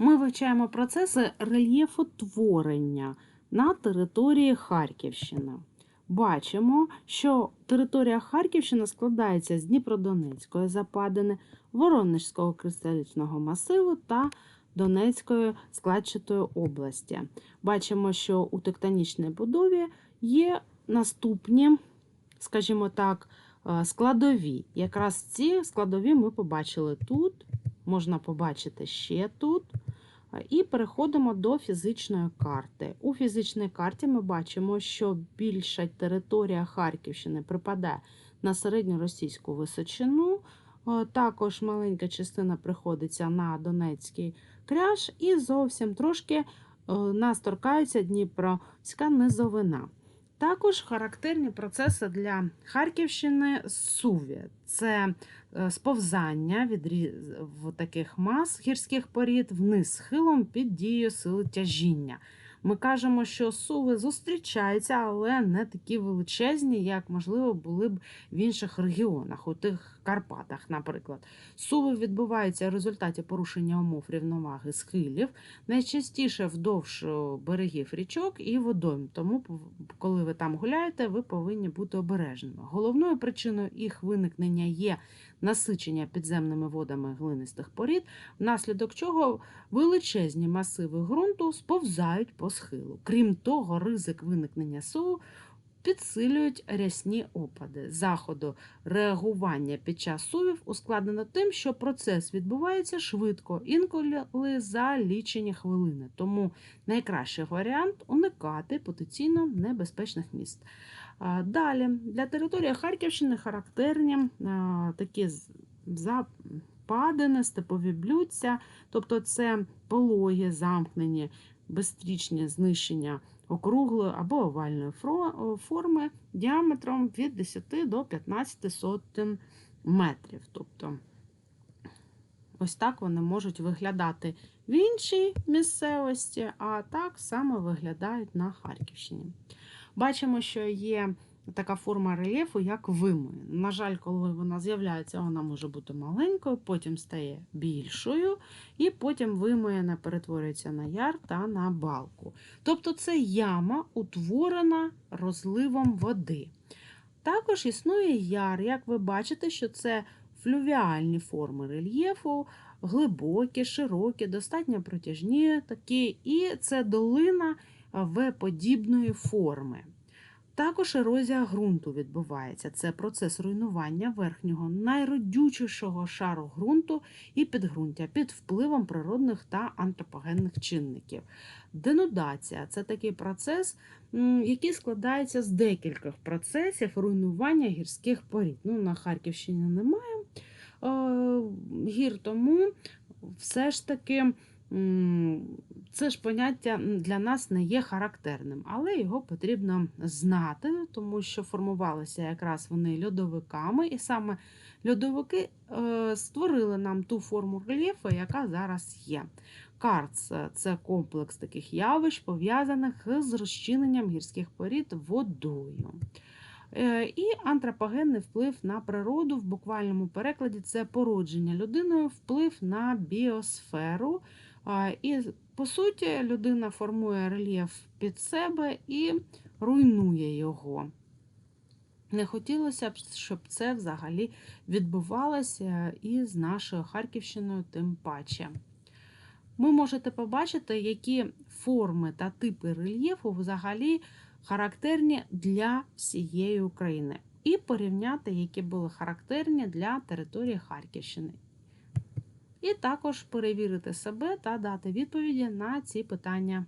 Ми вивчаємо процеси рельєфотворення на території Харківщини. Бачимо, що територія Харківщини складається з Дніпродонецької западини, Воронежського кристалічного масиву та Донецької складчатої області. Бачимо, що у тектонічній будові є наступні, скажімо так, е, складові. Якраз ці складові ми побачили тут, можна побачити ще тут. І переходимо до фізичної карти. У фізичній карті ми бачимо, що більша територія Харківщини припадає на середньоросійську височину. Е, Також маленька частина приходиться на Донецький кряж, і зовсім трошки е, нас торкається Дніпровська низовина. Також характерні процеси для Харківщини суві. Це е, сповзання від таких мас гірських порід вниз схилом під дією сили тяжіння. Ми кажемо, що суви зустрічаються, але не такі величезні, як, можливо, були б в інших регіонах, у тих Карпатах, наприклад. Суви відбуваються в результаті порушення умов рівноваги схилів, найчастіше вдовж берегів річок і водойм. Тому, коли ви там гуляєте, ви повинні бути обережними. Головною причиною їх виникнення є насичення підземними водами глинистих порід, внаслідок чого величезні масиви ґрунту сповзають по схилу. Крім того, ризик виникнення суву підсилюють рясні опади. Заходу реагування під час сувів ускладнено тим, що процес відбувається швидко, інколи за лічені хвилини. Тому найкращий варіант уникати потенційно небезпечних міст. Далі для території Харківщини характерні такі западини, степові блюдця, тобто це пологі, замкнені, безстрічні знищення округлої або овальної форми діаметром від 10 до 15 сотень метрів. Тобто ось так вони можуть виглядати в іншій місцевості, а так само виглядають на Харківщині. Бачимо, що є така форма рельєфу, як вимоїн. На жаль, коли вона з'являється, вона може бути маленькою, потім стає більшою, і потім вимоєна перетворюється на яр та на балку. Тобто це яма, утворена розливом води. Також існує яр, як ви бачите, що це флювіальні форми рельєфу, глибокі, широкі, достатньо протяжні такі, і це долина В-подібної форми. Також ерозія ґрунту відбувається. Це процес руйнування верхнього найродючішого шару ґрунту і підґрунтя під впливом природних та антропогенних чинників. Денудація це такий процес, який складається з декількох процесів руйнування гірських порід. Ну, на Харківщині немає е, гір, тому все ж таки. Це ж поняття для нас не є характерним, але його потрібно знати, тому що формувалися якраз вони льодовиками, і саме льодовики е, створили нам ту форму рельєфу, яка зараз є. Карц це комплекс таких явищ, пов'язаних з розчиненням гірських порід водою. Е, І антропогенний вплив на природу в буквальному перекладі це породження людиною, вплив на біосферу. І по суті, людина формує рельєф під себе і руйнує його. Не хотілося б, щоб це взагалі відбувалося і з нашою Харківщиною тим паче. Ви можете побачити, які форми та типи рельєфу взагалі характерні для всієї України, і порівняти, які були характерні для території Харківщини. І також перевірити себе та дати відповіді на ці питання.